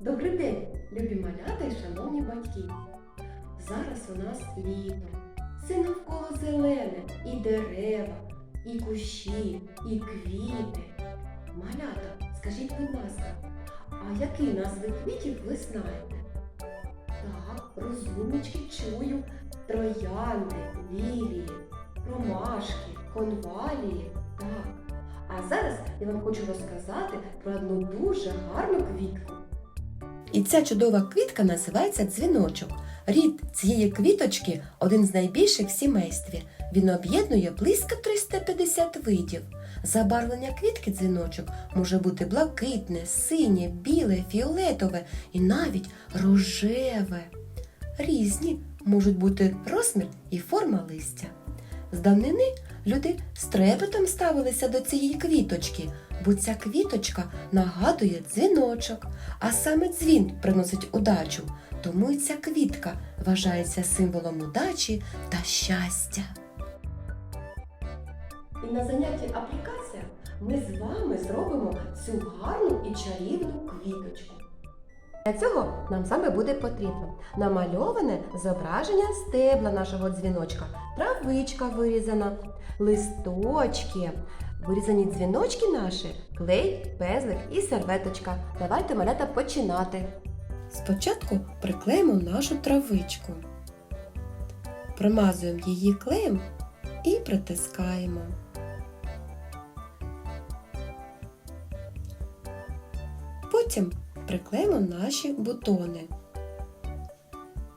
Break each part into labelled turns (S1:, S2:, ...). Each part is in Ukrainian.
S1: Добрий день, любі малята і шановні батьки. Зараз у нас літо. Все навколо зелене, і дерева, і кущі, і квіти. Малята, скажіть, будь ласка, а які назви квітів ви знаєте? Так, розумнички чую. Троянди, лілії, ромашки, конвалії. Так. А зараз я вам хочу розказати про одну дуже гарну квітку. І ця чудова квітка називається дзвіночок. Рід цієї квіточки один з найбільших в сімействі. Він об'єднує близько 350 видів. Забарвлення квітки дзвіночок може бути блакитне, синє, біле, фіолетове і навіть рожеве. Різні можуть бути розмір і форма листя. З давнини люди з трепетом ставилися до цієї квіточки, бо ця квіточка нагадує дзвіночок, а саме дзвін приносить удачу, тому й ця квітка вважається символом удачі та щастя. І на занятті аплікація ми з вами зробимо цю гарну і чарівну квіточку. Для цього нам саме буде потрібно намальоване зображення стебла нашого дзвіночка, травичка вирізана, листочки, вирізані дзвіночки наші, клей, пезлик і серветочка. Давайте малята починати. Спочатку приклеїмо нашу травичку, промазуємо її клеєм і притискаємо. Потім приклеїмо наші бутони.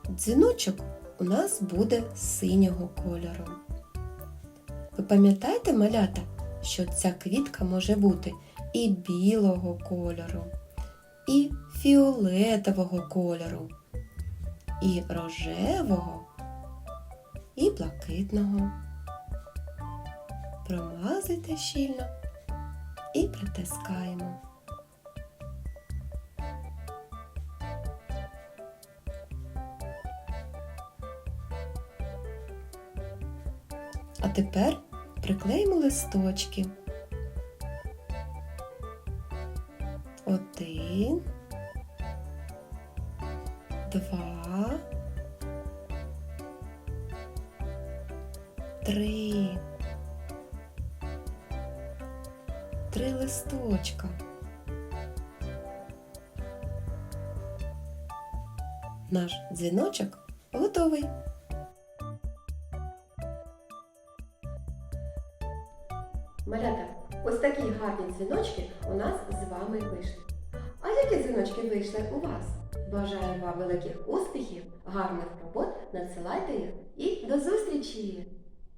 S1: Дзвіночок у нас буде синього кольору. Ви пам'ятаєте, малята, що ця квітка може бути і білого кольору, і фіолетового кольору, і рожевого, і блакитного. Промазуйте щільно і притискаємо. А тепер приклеїмо листочки. Один, два, три. Три листочка. Наш дзвіночок готовий. Малята, ось такі гарні дзвіночки у нас з вами вийшли. А які дзвіночки вийшли у вас? Бажаю вам великих успіхів, гарних робот, надсилайте їх і до зустрічі!